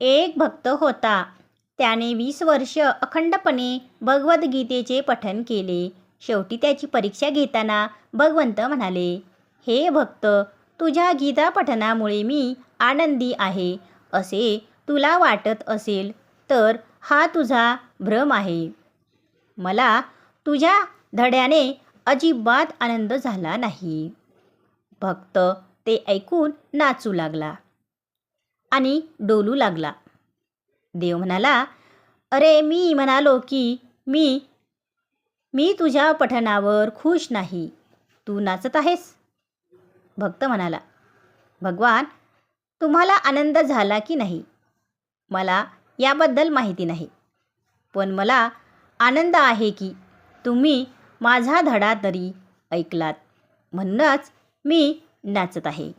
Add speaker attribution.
Speaker 1: एक भक्त होता. त्याने वीस वर्ष अखंडपणे भगवद्गीतेचे पठन केले. शेवटी त्याची परीक्षा घेताना भगवंत म्हणाले हे भक्त तुझ्या गीता पठनामुळे मी आनंदी आहे. असे तुला वाटत असेल तर हा तुझा भ्रम आहे. मला तुझ्या धड्याने अजिबात आनंद झाला नाही. भक्त ते ऐकून नाचू लागला. आणि डोलू लागला. देव म्हणाला अरे मी म्हणालो की मी मी तुझ्या पठणावर खुश नाही. तू नाचत आहेस. भक्त म्हणाला भगवान तुम्हाला आनंद झाला की नाही? मला याबद्दल माहिती नाही. पण मला आनंद आहे की तुम्ही माझा धडा तरी ऐकलात. म्हणूनच मी नाचत आहे.